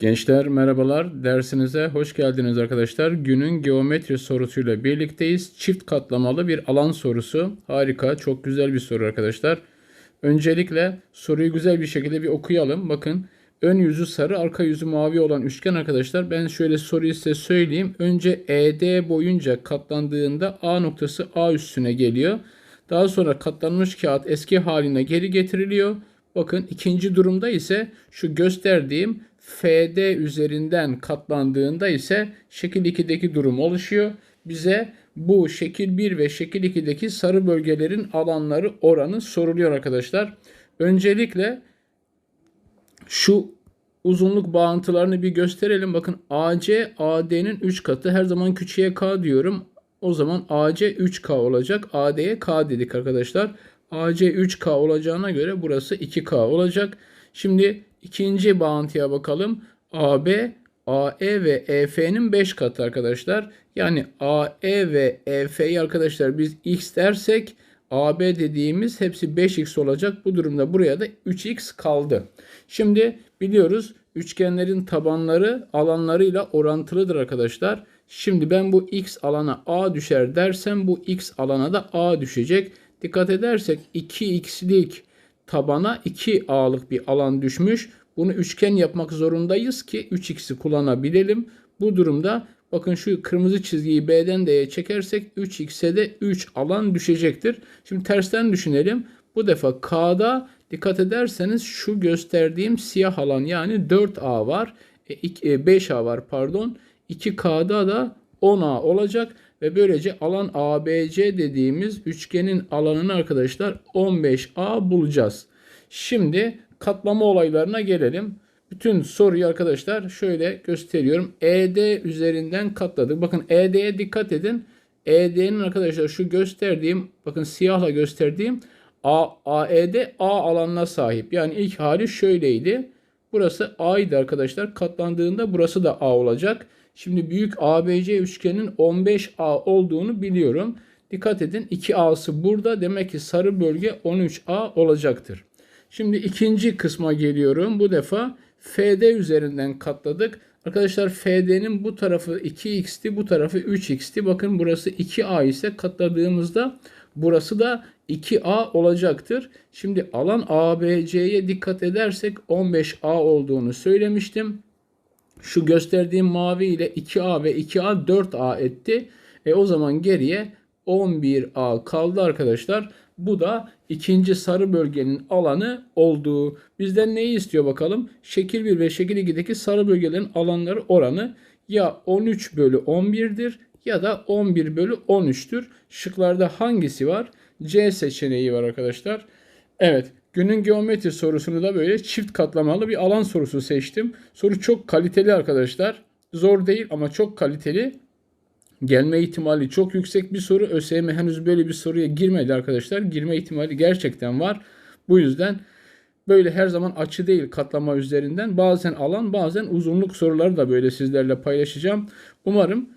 Gençler merhabalar. Dersinize hoş geldiniz arkadaşlar. Günün geometri sorusuyla birlikteyiz. Çift katlamalı bir alan sorusu. Harika, çok güzel bir soru arkadaşlar. Öncelikle soruyu güzel bir şekilde bir okuyalım. Bakın ön yüzü sarı, arka yüzü mavi olan üçgen arkadaşlar. Ben şöyle soruyu size söyleyeyim. Önce ED boyunca katlandığında A noktası A üstüne geliyor. Daha sonra katlanmış kağıt eski haline geri getiriliyor. Bakın ikinci durumda ise şu gösterdiğim FD üzerinden katlandığında ise şekil 2'deki durum oluşuyor. Bize bu şekil 1 ve şekil 2'deki sarı bölgelerin alanları oranı soruluyor arkadaşlar. Öncelikle şu uzunluk bağıntılarını bir gösterelim. Bakın AC AD'nin 3 katı. Her zaman küçüğe K diyorum. O zaman AC 3K olacak. AD'ye K dedik arkadaşlar. AC 3K olacağına göre burası 2K olacak. Şimdi ikinci bağıntıya bakalım. AB AE ve EF'nin 5 katı arkadaşlar. Yani AE ve EF'yi arkadaşlar biz X dersek AB dediğimiz hepsi 5x olacak. Bu durumda buraya da 3x kaldı. Şimdi biliyoruz üçgenlerin tabanları alanlarıyla orantılıdır arkadaşlar. Şimdi ben bu x alana a düşer dersem bu x alana da a düşecek. Dikkat edersek 2x'lik tabana 2a'lık bir alan düşmüş. Bunu üçgen yapmak zorundayız ki 3x'i kullanabilelim. Bu durumda bakın şu kırmızı çizgiyi B'den D'ye çekersek 3x'e de 3 alan düşecektir. Şimdi tersten düşünelim. Bu defa K'da dikkat ederseniz şu gösterdiğim siyah alan yani 4A var. E, 5A var pardon. 2K'da da 10A olacak ve böylece alan ABC dediğimiz üçgenin alanını arkadaşlar 15A bulacağız. Şimdi katlama olaylarına gelelim. Bütün soruyu arkadaşlar şöyle gösteriyorum. ED üzerinden katladık. Bakın ED'ye dikkat edin. ED'nin arkadaşlar şu gösterdiğim bakın siyahla gösterdiğim A, AED A alanına sahip. Yani ilk hali şöyleydi. Burası A'ydı arkadaşlar. Katlandığında burası da A olacak. Şimdi büyük ABC üçgenin 15A olduğunu biliyorum. Dikkat edin 2A'sı burada. Demek ki sarı bölge 13A olacaktır. Şimdi ikinci kısma geliyorum. Bu defa FD üzerinden katladık. Arkadaşlar FD'nin bu tarafı 2x'ti, bu tarafı 3x'ti. Bakın burası 2a ise katladığımızda burası da 2a olacaktır. Şimdi alan ABC'ye dikkat edersek 15a olduğunu söylemiştim. Şu gösterdiğim mavi ile 2a ve 2a 4a etti. E o zaman geriye 11a kaldı arkadaşlar. Bu da ikinci sarı bölgenin alanı olduğu. Bizden neyi istiyor bakalım? Şekil 1 ve şekil 2'deki sarı bölgelerin alanları oranı ya 13 bölü 11'dir ya da 11 bölü 13'tür. Şıklarda hangisi var? C seçeneği var arkadaşlar. Evet günün geometri sorusunu da böyle çift katlamalı bir alan sorusu seçtim. Soru çok kaliteli arkadaşlar. Zor değil ama çok kaliteli gelme ihtimali çok yüksek bir soru. ÖSYM henüz böyle bir soruya girmedi arkadaşlar. Girme ihtimali gerçekten var. Bu yüzden böyle her zaman açı değil katlama üzerinden. Bazen alan bazen uzunluk soruları da böyle sizlerle paylaşacağım. Umarım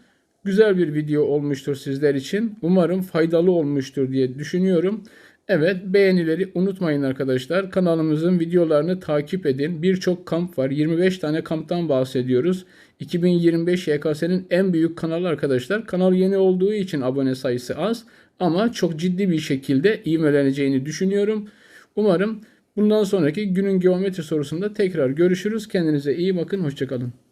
güzel bir video olmuştur sizler için. Umarım faydalı olmuştur diye düşünüyorum. Evet beğenileri unutmayın arkadaşlar. Kanalımızın videolarını takip edin. Birçok kamp var. 25 tane kamptan bahsediyoruz. 2025 YKS'nin en büyük kanalı arkadaşlar. Kanal yeni olduğu için abone sayısı az. Ama çok ciddi bir şekilde ivmeleneceğini düşünüyorum. Umarım bundan sonraki günün geometri sorusunda tekrar görüşürüz. Kendinize iyi bakın. Hoşçakalın.